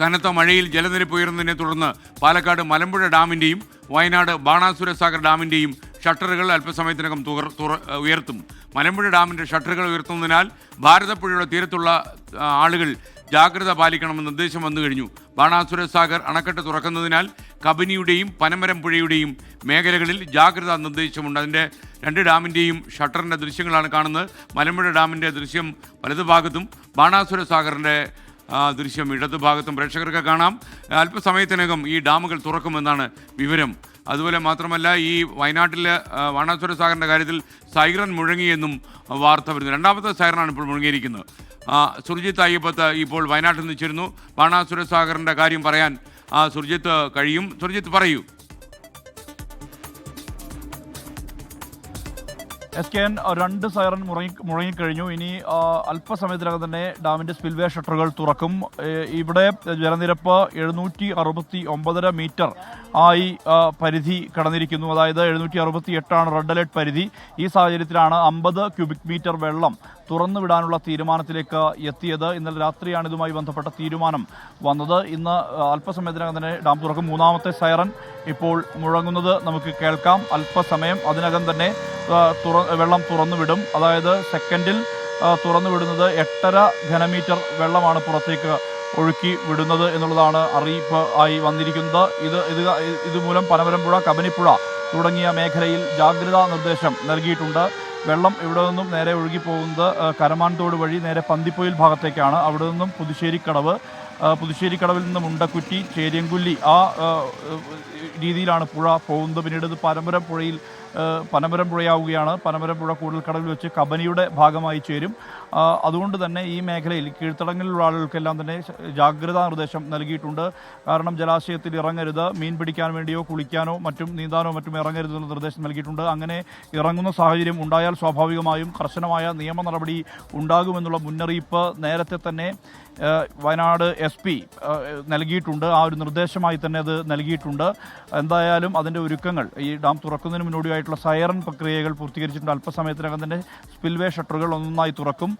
കനത്ത മഴയിൽ ജലനിരപ്പ് ഉയർന്നതിനെ തുടർന്ന് പാലക്കാട് മലമ്പുഴ ഡാമിന്റെയും വയനാട് ബാണാസുര സാഗർ ഡാമിന്റെയും ഷട്ടറുകൾ അല്പസമയത്തിനകം ഉയർത്തും. മലമ്പുഴ ഡാമിന്റെ ഷട്ടറുകൾ ഉയർത്തുന്നതിനാൽ ഭാരതപ്പുഴയുടെ തീരത്തുള്ള ആളുകൾ ജാഗ്രത പാലിക്കണമെന്ന് നിർദ്ദേശം വന്നു കഴിഞ്ഞു. ബാണാസുര സാഗർ അണക്കെട്ട് തുറക്കുന്നതിനാൽ കബനിയുടെയും പനമരം പുഴയുടെയും മേഖലകളിൽ ജാഗ്രതാ നിർദ്ദേശമുണ്ട്. അതിന്റെ രണ്ട് ഡാമിന്റെയും ഷട്ടറിന്റെ ദൃശ്യങ്ങളാണ് കാണുന്നത്. മലമ്പുഴ ഡാമിന്റെ ദൃശ്യം വലതുഭാഗത്തും ബാണാസുര സാഗറിന്റെ ദൃശ്യം ഇടതുഭാഗത്തും പ്രേക്ഷകർക്ക് കാണാം. അല്പസമയത്തിനകം ഈ ഡാമുകൾ തുറക്കുമെന്നാണ് വിവരം. അതുപോലെ മാത്രമല്ല ഈ വയനാട്ടിൽ വാണാസുര സാഗറിന്റെ കാര്യത്തിൽ സൈറൻ മുഴങ്ങിയെന്നും വാർത്ത വരുന്നു. രണ്ടാമത്തെ സൈറനാണ് ഇപ്പോൾ മുഴങ്ങിയിരിക്കുന്നത്. സുർജിത്ത് അയ്യപ്പത്ത് ഇപ്പോൾ വയനാട്ടിൽ നിന്ന് ചേരുന്നു. ബാണാസുര സാഗറിന്റെ കാര്യം പറയാൻ സുർജിത്ത് കഴിയും. സുർജിത്ത് പറയൂ. എസ് കെ എൻ രണ്ട് സൈറൻ മുറങ്ങി മുഴങ്ങിക്കഴിഞ്ഞു ഇനി അല്പസമയത്തിനകം തന്നെ ഡാമിന്റെ സ്പിൽവേ ഷട്ടറുകൾ തുറക്കും. ഇവിടെ ജലനിരപ്പ് എഴുന്നൂറ്റി അറുപത്തി ഒമ്പതര മീറ്റർ ആയി പരിധി കടന്നിരിക്കുന്നു. അതായത് എഴുന്നൂറ്റി അറുപത്തി എട്ടാണ് റെഡ് അലേർട്ട് പരിധി. ഈ സാഹചര്യത്തിലാണ് അമ്പത് ക്യൂബിക് മീറ്റർ വെള്ളം തുറന്നു വിടാനുള്ള തീരുമാനത്തിലേക്ക് എത്തിയത്. ഇന്നലെ രാത്രിയാണ് ഇതുമായി ബന്ധപ്പെട്ട തീരുമാനം വന്നത്. ഇന്ന് അല്പസമയത്തിനകം തന്നെ ഡാം തുറക്കും. മൂന്നാമത്തെ സൈറൻ ഇപ്പോൾ മുഴങ്ങുന്നത് നമുക്ക് കേൾക്കാം. അല്പസമയം അതിനകം തന്നെ തുറ വെള്ളം തുറന്നുവിടും. അതായത് സെക്കൻഡിൽ തുറന്നുവിടുന്നത് തുറന്നു വിടുന്നത് എട്ടര ഘനമീറ്റർ വെള്ളമാണ് പുറത്തേക്ക് ഒഴുക്കി വിടുന്നത് എന്നുള്ളതാണ് അറിയിപ്പ് ആയി വന്നിരിക്കുന്നത്. ഇത് ഇത് ഇതുമൂലം പനമരമ്പുഴ കബനിപ്പുഴ തുടങ്ങിയ മേഖലയിൽ ജാഗ്രതാ നിർദ്ദേശം നൽകിയിട്ടുണ്ട്. വെള്ളം ഇവിടെ നിന്നും നേരെ ഒഴുകി പോകുന്നത് ആ, കരമാൻതോട് വഴി നേരെ പന്തിപ്പൊയിൽ ഭാഗത്തേക്കാണ്. അവിടെ നിന്നും പുതുശ്ശേരിക്കടവ് ആ, പുതുശ്ശേരിക്കടവിൽ നിന്ന് മുണ്ടക്കുറ്റി ചേരിയങ്കുല്ലി ആ രീതിയിലാണ് പുഴ പോകുന്നത്. പിന്നീട് പനമരം പുഴയിൽ ആ, പനമരം പുഴയാവുകയാണ്. പനമരം പുഴ കൂടൽക്കടവിൽ വെച്ച് കബനിയുടെ ഭാഗമായി ചേരും. അതുകൊണ്ട് തന്നെ ഈ മേഖലയിൽ കീഴ്ത്തടങ്ങളിലുള്ള ആളുകൾക്കെല്ലാം തന്നെ ജാഗ്രതാ നിർദ്ദേശം നൽകിയിട്ടുണ്ട്. കാരണം ജലാശയത്തിൽ ഇറങ്ങരുത് മീൻ പിടിക്കാൻ വേണ്ടിയോ കുളിക്കാനോ മറ്റും നീന്താനോ മറ്റും ഇറങ്ങരുത് ഇറങ്ങരുതെന്നുള്ള നിർദ്ദേശം നൽകിയിട്ടുണ്ട്. അങ്ങനെ ഇറങ്ങുന്ന സാഹചര്യം ഉണ്ടായാൽ സ്വാഭാവികമായും കർശനമായ നിയമ നടപടി ഉണ്ടാകുമെന്നുള്ള മുന്നറിയിപ്പ് നേരത്തെ തന്നെ വയനാട് എസ് പി നൽകിയിട്ടുണ്ട്. ആ ഒരു നിർദ്ദേശമായി തന്നെ അത് നൽകിയിട്ടുണ്ട്. എന്തായാലും അതിന്റെ ഒരുക്കങ്ങൾ ഈ ഡാം തുറക്കുന്നതിന് മുന്നോടിയായിട്ടുള്ള സയറൻ പ്രക്രിയകൾ പൂർത്തീകരിച്ചിട്ടുണ്ട്. അല്പസമയത്തിനകം തന്നെ സ്പിൽവേ ഷട്ടറുകൾ ഒന്നൊന്നായി തുറക്കും.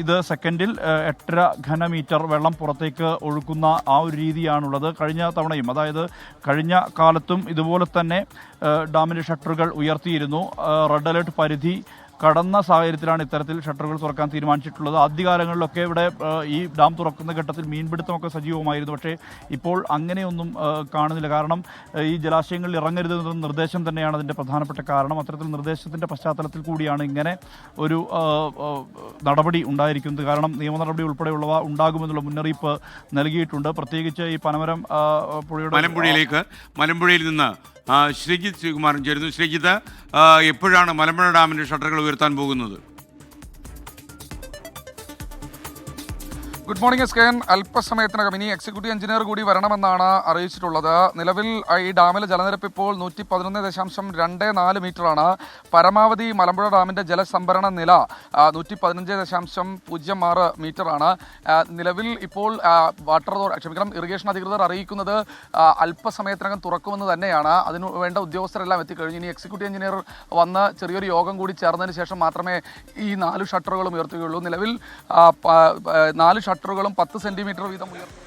ഇത് സെക്കൻഡിൽ എട്ടര ഘനമീറ്റർ വെള്ളം പുറത്തേക്ക് ഒഴുക്കുന്ന ആ ഒരു രീതിയാണുള്ളത്. കഴിഞ്ഞ തവണയും അതായത് കഴിഞ്ഞ കാലത്തും ഇതുപോലെ തന്നെ ഡാമിന്റെ ഷട്ടറുകൾ ഉയർത്തിയിരുന്നു. റെഡ് അലേർട്ട് പരിധി കടന്ന സാഹചര്യത്തിലാണ് ഇത്തരത്തിൽ ഷട്ടറുകൾ തുറക്കാൻ തീരുമാനിച്ചിട്ടുള്ളത്. ആദ്യകാലങ്ങളിലൊക്കെ ഇവിടെ ഈ ഡാം തുറക്കുന്ന ഘട്ടത്തിൽ മീൻപിടുത്തമൊക്കെ സജീവമായിരുന്നു. പക്ഷേ ഇപ്പോൾ അങ്ങനെയൊന്നും കാണുന്നില്ല. കാരണം ഈ ജലാശയങ്ങളിൽ ഇറങ്ങരുത് എന്ന നിർദ്ദേശം തന്നെയാണ് അതിന്റെ പ്രധാനപ്പെട്ട കാരണം. അത്തരത്തിൽ നിർദ്ദേശത്തിന്റെ പശ്ചാത്തലത്തിൽ കൂടിയാണ് ഇങ്ങനെ ഒരു നടപടി ഉണ്ടായിരിക്കുന്നത്. കാരണം നിയമ നടപടി ഉൾപ്പെടെയുള്ളവ ഉണ്ടാകുമെന്നുള്ള മുന്നറിയിപ്പ് നൽകിയിട്ടുണ്ട്. പ്രത്യേകിച്ച് ഈ പനമരം പുഴയുടെ മലമ്പുഴയിലേക്ക് മലമ്പുഴയിൽ നിന്ന് ശ്രീജിത്ത് ശ്രീകുമാരൻ ചേരുന്നു. ശ്രീജിത്ത് എപ്പോഴാണ് മലമ്പുഴ ഡാമിന്റെ ഷട്ടറുകൾ ഉയർത്താൻ പോകുന്നത്? Good morning S K N അല്പസമയത്തിനകം ഇനി എക്സിക്യൂട്ടീവ് എഞ്ചിനീയർ കൂടി വരണമെന്നാണ് അറിയിച്ചിട്ടുള്ളത്. നിലവിൽ ഈ ഡാമിലെ ജലനിരപ്പ് ഇപ്പോൾ നൂറ്റി പതിനൊന്ന് ദശാംശം രണ്ട് നാല് മീറ്ററാണ്. പരമാവധി മലമ്പുഴ ഡാമിന്റെ ജലസംഭരണ നില നൂറ്റി പതിനഞ്ച് ദശാംശം പൂജ്യം ആറ് മീറ്ററാണ്. നിലവിൽ ഇപ്പോൾ വാട്ടർ അതോറിറ്റി ക്ഷമിക്കണം ഇറിഗേഷൻ അധികൃതർ അറിയിക്കുന്നത് അല്പസമയത്തിനകം തുറക്കുമെന്ന് തന്നെയാണ്. അതിന് വേണ്ട ഉദ്യോഗസ്ഥരെല്ലാം എത്തിക്കഴിഞ്ഞു. ഇനി എക്സിക്യൂട്ടീവ് എഞ്ചിനീയർ വന്ന് ചെറിയൊരു യോഗം കൂടി ചേർന്നതിന് ശേഷം മാത്രമേ ഈ നാല് ഷട്ടറുകളും ഉയർത്തുകയുള്ളൂ. നിലവിൽ നാല് നാല് ഷട്ടറുകളും പത്ത് സെന്റിമീറ്റർ വീതം ഉയർത്തും.